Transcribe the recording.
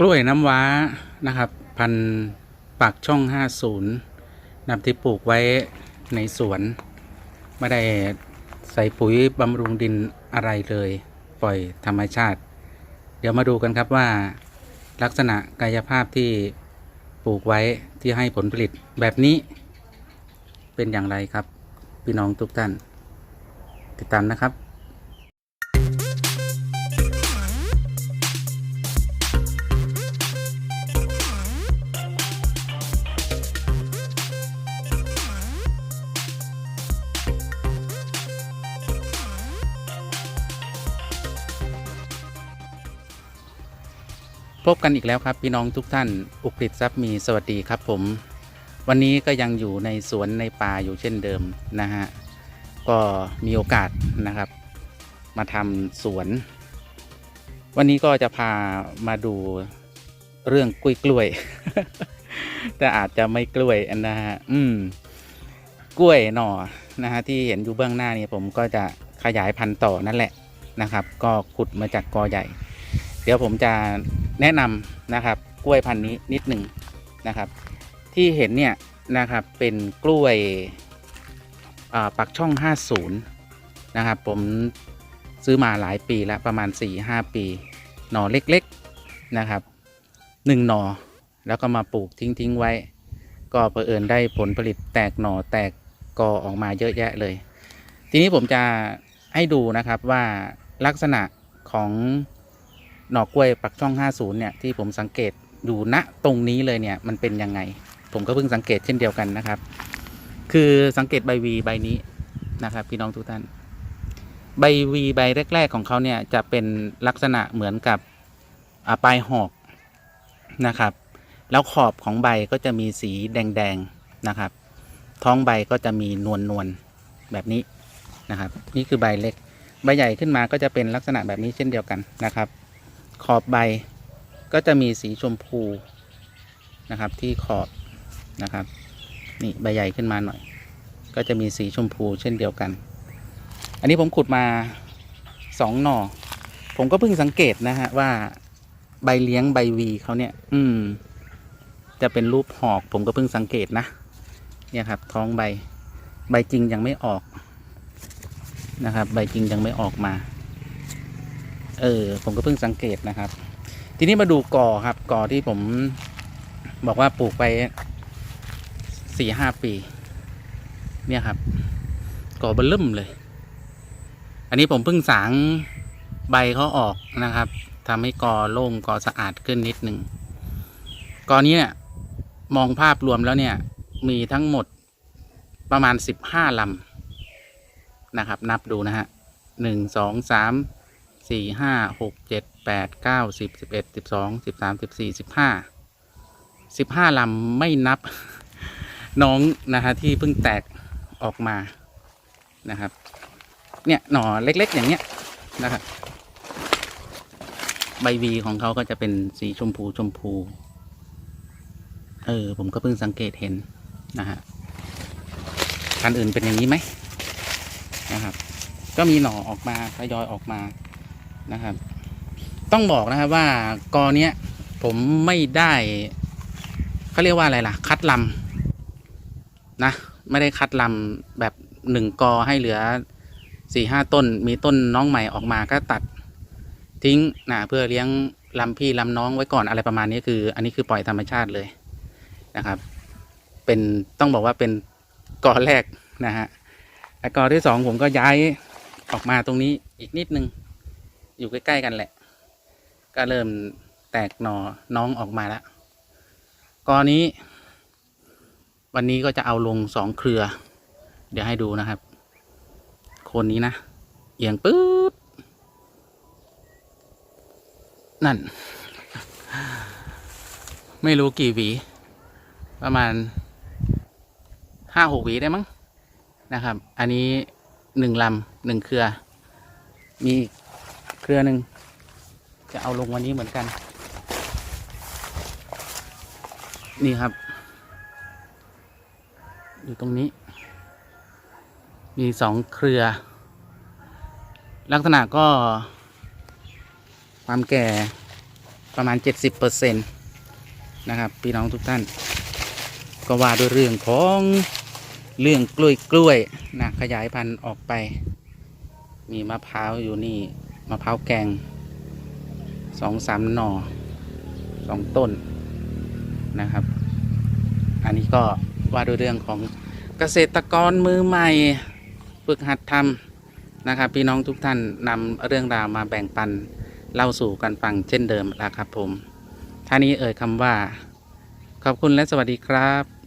กล้วยน้ำว้านะครับ พันปากช่อง 50นำที่ปลูกไว้ในสวน ไม่ได้ใส่ปุ๋ยบำรุงดินอะไรเลย ปล่อยธรรมชาติ เดี๋ยวมาดูกันครับว่า ลักษณะกายภาพที่ปลูกไว้ที่ให้ผลผลิตแบบนี้ เป็นอย่างไรครับ พี่น้องทุกท่าน ติดตามนะครับ พบกันอีกแล้วครับ พี่น้องทุกท่านอุกฤษทรัพย์มีสวัสดีครับผม วันนี้ก็ยังอยู่ในสวนในป่าอยู่เช่นเดิมนะฮะก็มีโอกาสนะครับ มาทำสวน วันนี้ก็จะพามาดูเรื่องกล้วยกล้วยแต่อาจจะไม่กล้วยอันนะฮะอืมกล้วยหน่อนะฮะที่เห็นอยู่เบื้องหน้านี่ผมก็จะขยายพันธุ์ต่อนั่นแหละนะครับ ก็ขุดมาจากกอใหญ่ เดี๋ยวผมจะ แนะนำนะครับกล้วยพันธุ์นี้นิดหนึ่งนะครับ ที่เห็นเนี่ยนะครับเป็นกล้วยปักช่อง 50 นะครับ ผมซื้อมาหลายปีแล้วประมาณ 4-5 ปี หน่อเล็กๆนะครับหนึ่งหน่อแล้วก็มาปลูกทิ้ง ๆ ไว้ ก็เผอิญได้ผลผลิตแตกหน่อแตกกอออกมาเยอะแยะเลย ทีนี้ผมจะให้ดูนะครับว่าลักษณะของ หน่อกล้วยปักช่อง 50 เนี่ย ที่ผมสังเกตอยู่ณตรงนี้เลยเนี่ย มันเป็นยังไง ผมก็เพิ่งสังเกตเช่นเดียวกันนะครับ คือสังเกตใบวีใบนี้นะครับ พี่น้องทุกท่าน ใบวีใบแรก ๆ ของเขาเนี่ยจะเป็นลักษณะเหมือนกับปลายหอกนะครับ แล้วขอบของใบก็จะมีสีแดงๆนะครับ ท้องใบก็จะมีนวลนวลๆแบบนี้นะครับ นี่คือใบเล็ก ใบใหญ่ขึ้นมาก็จะเป็นลักษณะแบบนี้เช่นเดียวกันนะครับ ขอบใบก็จะมีสีชมพูนะครับ ที่ขอบนะครับ นี่ใบใหญ่ขึ้นมาหน่อย ก็จะมีสีชมพูเช่นเดียวกัน อันนี้ผมขุดมาสองหน่อ ผมก็เพิ่งสังเกตนะฮะว่าใบเลี้ยงใบวีเขาเนี่ย อืม จะเป็นรูปหอกผมก็เพิ่งสังเกตนะ เนี่ยครับ ท้องใบ ใบจริงยังไม่ออกนะครับ ใบจริงยังไม่ออกมา เออ ผมก็เพิ่งสังเกตนะครับ ทีนี้มาดูกอครับกอที่ผมบอกว่าปลูกไปสี่ห้าปี เนี่ยครับกอเบลิ่มเลย อันนี้ผมเพิ่งสางใบเขาออกนะครับทำให้กอโล่งกอสะอาดขึ้นนิดหนึ่งกอนี้เนี่ยมองภาพรวมแล้วเนี่ย มีทั้งหมดประมาณสิบห้าลำนะครับ นับดูนะฮะหนึ่งสองสาม สี่ห้าหกเจ็ดแปดเก้าสิบสิบเอ็ดสิบสองสิบสามสิบสี่สิบห้าสิบห้าลำไม่นับน้องนะฮะที่เพิ่งแตกออกมานะครับ เนี่ยหน่อเล็กๆ อย่างเงี้ยนะครับใบวีของเขาก็จะเป็นสีชมพูชมพู เออ ผมก็เพิ่งสังเกตเห็นนะฮะพันอื่นเป็นอย่างนี้ไหมนะครับ ก็มีหน่อออกมาทยอยออกมา นะครับ ต้องบอกนะครับว่ากอเนี้ยผมไม่ได้เขาเรียกว่าอะไรล่ะ คัดลำนะ ไม่ได้คัดลำแบบหนึ่งกอให้เหลือสี่ห้าต้น มีต้นน้องใหม่ออกมาก็ตัดทิ้งนะเพื่อเลี้ยงลำพี่ลำน้องไว้ก่อนอะไรประมาณนี้คือ อันนี้คือปล่อยธรรมชาติเลยนะครับ เป็นต้องบอกว่าเป็นกอแรกนะฮะไอ้กอที่สองผมก็ย้ายออกมาตรงนี้อีกนิดนึง อยู่ใกล้ ๆ กันแหละ ก็เริ่มแตกหน่อน้องออกมาแล้วกอนี้ วันนี้ก็จะเอาลงสองเครือ เดี๋ยวให้ดูนะครับ คนนี้นะ เอียงปึ๊บนั่น ไม่รู้กี่หวี ประมาณห้าหกหวีได้มั้งนะครับ อันนี้หนึ่งลำหนึ่งเครือ มี รือหนึ่งจะเอาลงวันนี้เหมือนกัน นี่ครับ อยู่ตรงนี้ มีสองเครือ ลักษณะก็ ความแก่ประมาณ 70%นะครับพี่น้องทุกท่าน ก็ว่าด้วยเรื่องของเรื่องกล้วยกล้วยนะขยายพันธุ์ออกไป มีมะพร้าวอยู่นี่ มะพร้าวแกงสองสามหน่อสองต้นนะครับ อันนี้ก็ว่าด้วยเรื่องของเกษตรกรมือใหม่ฝึกหัดทำนะครับ พี่น้องทุกท่านนำเรื่องราวมาแบ่งปันเล่าสู่กันฟังเช่นเดิมแล้วครับผมท่านี้เอ่ยคำว่า ขอบคุณและสวัสดีครับ